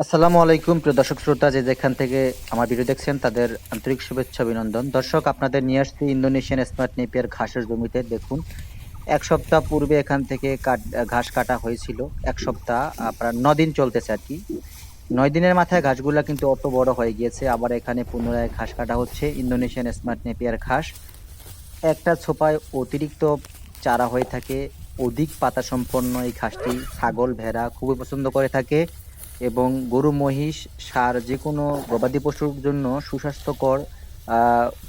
আসসালামু আলাইকুম, প্রিয় দর্শক শ্রোতা, যে যেখান থেকে আমার ভিডিও দেখছেন, তাদের আন্তরিক শুভেচ্ছা, অভিনন্দন। দর্শক, আপনাদের নিয়ে আসছি ইন্দোনেশিয়ান স্মার্ট নেপিয়ার ঘাসের জমিতে। দেখুন, এক সপ্তাহ পূর্বে এখান থেকে কাট- ঘাস কাটা হয়েছিল। এক সপ্তাহ আপনার ন দিন চলতেছে আর কি। নয় দিনের মাথায় ঘাসগুলা কিন্তু অত বড় হয়ে গিয়েছে। আবার এখানে পুনরায় ঘাস কাটা হচ্ছে ইন্দোনেশিয়ান স্মার্ট নেপিয়ার ঘাস। একটা ছোপায় অতিরিক্ত চারা হয়ে থাকে। অধিক পাতা সম্পন্ন এই ঘাসটি ছাগল, ভেড়া খুবই পছন্দ করে থাকে। এবং গরু, মহিষ, সার যে কোনো গবাদি পশুর জন্য সুস্বাস্থ্যকর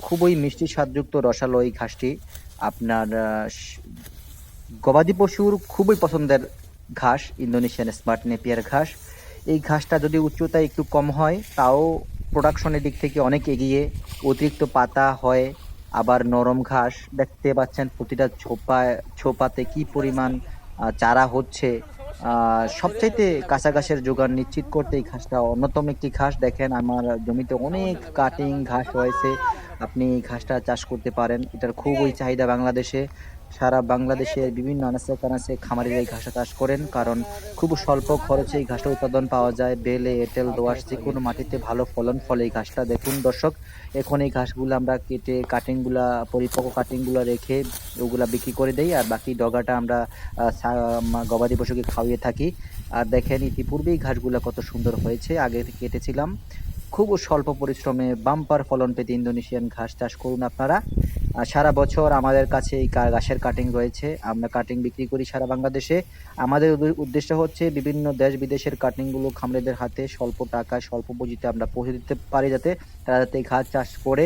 খুবই মিষ্টি স্বাদযুক্ত রসালো এই ঘাসটি আপনার গবাদি পশুর খুবই পছন্দের ঘাস, ইন্দোনেশিয়ান স্মার্ট নেপিয়ার ঘাস। এই ঘাসটা যদি উচ্চতা একটু কম হয়, তাও প্রোডাকশনের দিক থেকে অনেক এগিয়ে অতিরিক্ত পাতা হয়, আবার নরম ঘাস। দেখতে পাচ্ছেন প্রতিটা ছোপায়, ছোপাতে কি পরিমাণ চারা হচ্ছে। সবচাইতে কাঁচা ঘাসের যোগান নিশ্চিত করতে এই ঘাসটা অন্যতম একটি ঘাস। দেখেন আমার জমিতে অনেক কাটিং ঘাস রয়েছে। আপনি ঘাসটা চাষ করতে পারেন। এটার খুবই চাহিদা বাংলাদেশে। সারা বাংলাদেশের বিভিন্ন আনাচে কানাচে খামারিরা এই ঘাসটা চাষ করেন, কারণ খুব স্বল্প খরচে এই ঘাসটা উৎপাদন পাওয়া যায়। বেলে, এঁটেল, দোয়াশ যে কোনো মাটিতে ভালো ফলন ফলে এই ঘাসটা দেখুন দর্শক, এখন এই ঘাসগুলো আমরা কেটে কাটিংগুলা পরিপক্ক কাটিংগুলো রেখে ওগুলা বিক্রি করে দেই, আর বাকি ডগাটা আমরা গবাদি পশুকে খাওয়িয়ে থাকি। আর দেখেন ইতিপূর্বেই ঘাসগুলো কত সুন্দর হয়েছে, আগে কেটেছিলাম। খুব স্বল্প পরিশ্রমে বাম্পার ফলন পেতে ইন্দোনেশিয়ান ঘাস চাষ করুন আপনারা। সারা বছর আমাদের কাছে এই ঘাসের কাটিং রয়েছে। আমরা কাটিং বিক্রি করি সারা বাংলাদেশে। আমাদের উদ্দেশ্য হচ্ছে বিভিন্ন দেশ বিদেশের কাটিংগুলো খামারিদের হাতে স্বল্প টাকায়, স্বল্প পুঁজিতে আমরা পৌঁছে দিতে পারি যাতে তারা যাতে এই ঘাস চাষ করে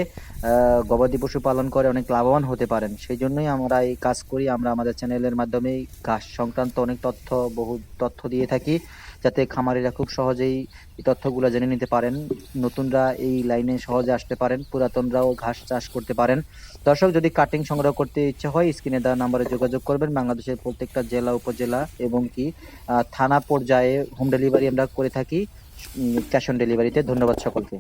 গবাদি পশু পালন করে অনেক লাভবান হতে পারেন। সেই জন্যই আমরা এই কাজ করি। আমরা আমাদের চ্যানেলের মাধ্যমে ঘাস সংক্রান্ত অনেক তথ্য, বহু তথ্য দিয়ে থাকি যাতে খামারিরা খুব সহজেই এই তথ্যগুলো জেনে নিতে পারেন। নতুনরা এই লাইনে সহজে আসতে পারেন। পুরাতনরাও ঘাস চাষ করতে পারেন। দর্শক, যদি কাটিং সংগ্রহ করতে ইচ্ছে হয় স্ক্রিনে দেওয়া নাম্বারে যোগাযোগ করবেন। বাংলাদেশের প্রত্যেকটা জেলা, উপজেলা এবং কি থানা পর্যায়ে হোম ডেলিভারি আমরা করে থাকি। ক্যাশ অন ডেলিভারিতে ধন্যবাদ সকলকে।